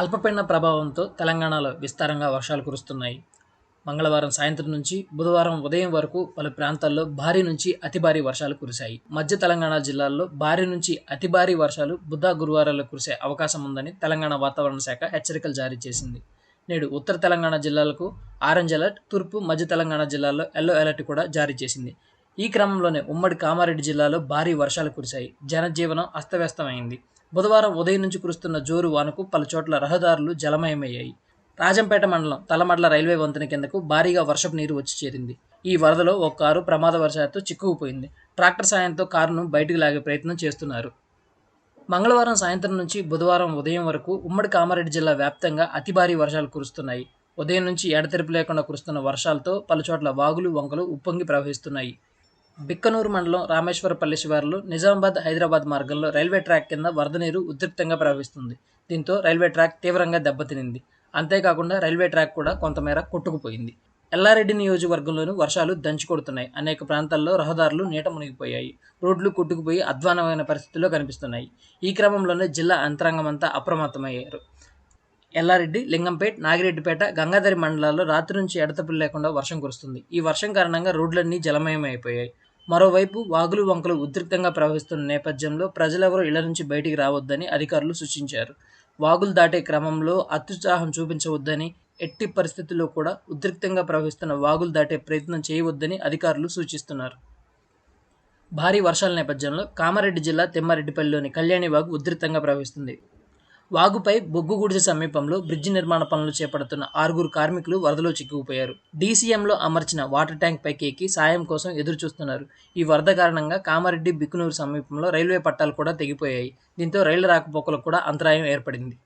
అల్పపీడన ప్రభావంతో తెలంగాణలో విస్తారంగా వర్షాలు కురుస్తున్నాయి. మంగళవారం సాయంత్రం నుంచి బుధవారం ఉదయం వరకు పలు ప్రాంతాల్లో భారీ నుంచి అతి భారీ వర్షాలు కురిశాయి. మధ్య తెలంగాణ జిల్లాల్లో భారీ నుంచి అతి భారీ వర్షాలు బుధ గురువారాల్లో కురిసే అవకాశం ఉందని తెలంగాణ వాతావరణ శాఖ హెచ్చరికలు జారీ చేసింది. నేడు ఉత్తర తెలంగాణ జిల్లాలకు ఆరెంజ్ అలర్ట్ తూర్పు మధ్య తెలంగాణ జిల్లాల్లో ఎల్లో అలర్ట్ కూడా జారీ చేసింది. ఈ క్రమంలోనే ఉమ్మడి కామారెడ్డి జిల్లాలో భారీ వర్షాలు కురిశాయి. జనజీవనం అస్తవ్యస్తమైంది. బుధవారం ఉదయం నుంచి కురుస్తున్న జోరు వానకు పలుచోట్ల రహదారులు జలమయమయ్యాయి. రాజంపేట మండలం తలమడ్ల రైల్వే వంతెన కిందకు భారీగా వర్షపు నీరు వచ్చి చేరింది. ఈ వరదలో ఒక కారు ప్రమాదవశాత్తు చిక్కుకుపోయింది. ట్రాక్టర్ సాయంతో కారును బయటకు లాగే ప్రయత్నం చేస్తున్నారు. మంగళవారం సాయంత్రం నుంచి బుధవారం ఉదయం వరకు ఉమ్మడి కామారెడ్డి జిల్లా వ్యాప్తంగా అతి భారీ వర్షాలు కురుస్తున్నాయి. ఉదయం నుంచి ఎడతెరిపి లేకుండా కురుస్తున్న వర్షాలతో పలుచోట్ల వాగులు వంకలు ఉప్పొంగి ప్రవహిస్తున్నాయి. బిక్కనూరు మండలం రామేశ్వరపల్లి శివారులో నిజామాబాద్ హైదరాబాద్ మార్గంలో రైల్వే ట్రాక్ కింద వరద నీరు ఉధృతంగా ప్రవహిస్తుంది. దీంతో రైల్వే ట్రాక్ తీవ్రంగా దెబ్బతినింది. అంతేకాకుండా రైల్వే ట్రాక్ కూడా కొంతమేర కొట్టుకుపోయింది. ఎల్లారెడ్డి నియోజకవర్గంలోనూ వర్షాలు దంచి కొడుతున్నాయి. అనేక ప్రాంతాల్లో రహదారులు నీట మునిగిపోయాయి. రోడ్లు కొట్టుకుపోయి అధ్వానమైన పరిస్థితుల్లో కనిపిస్తున్నాయి. ఈ క్రమంలోనే జిల్లా అంతరంగమంతా అంతా అప్రమత్తమయ్యారు. ఎల్లారెడ్డి లింగంపేట్ నాగిరెడ్డిపేట గంగాధరి మండలాల్లో రాత్రి నుంచి ఎడతపుల్లి లేకుండా వర్షం కురుస్తుంది. ఈ వర్షం కారణంగా రోడ్లన్నీ జలమయమైపోయాయి. మరోవైపు వాగులు వంకలు ఉద్రిక్తంగా ప్రవహిస్తున్న నేపథ్యంలో ప్రజలెవరూ ఇళ్ళ నుంచి బయటికి రావద్దని అధికారులు సూచించారు. వాగులు దాటే క్రమంలో అత్యుత్సాహం చూపించవద్దని ఎట్టి పరిస్థితుల్లో కూడా ఉద్రిక్తంగా ప్రవహిస్తున్న వాగులు దాటే ప్రయత్నం చేయవద్దని అధికారులు సూచిస్తున్నారు. భారీ వర్షాల నేపథ్యంలో కామారెడ్డి జిల్లా తిమ్మారెడ్డిపల్లిలోని కళ్యాణి వాగు ఉధృతంగా ప్రవహిస్తుంది. వాగుపై బొగ్గు గుడిసె సమీపంలో బ్రిడ్జి నిర్మాణ పనులు చేపడుతున్న ఆరుగురు కార్మికులు వరదలో చిక్కుకుపోయారు. డీసీఎంలో అమర్చిన వాటర్ ట్యాంక్ పైకి ఎక్కి సాయం కోసం ఎదురుచూస్తున్నారు. ఈ వరద కారణంగా కామారెడ్డి బిక్కునూరు సమీపంలో రైల్వే పట్టాలు కూడా తెగిపోయాయి. దీంతో రైళ్ళ రాకపోకలకు కూడా అంతరాయం ఏర్పడింది.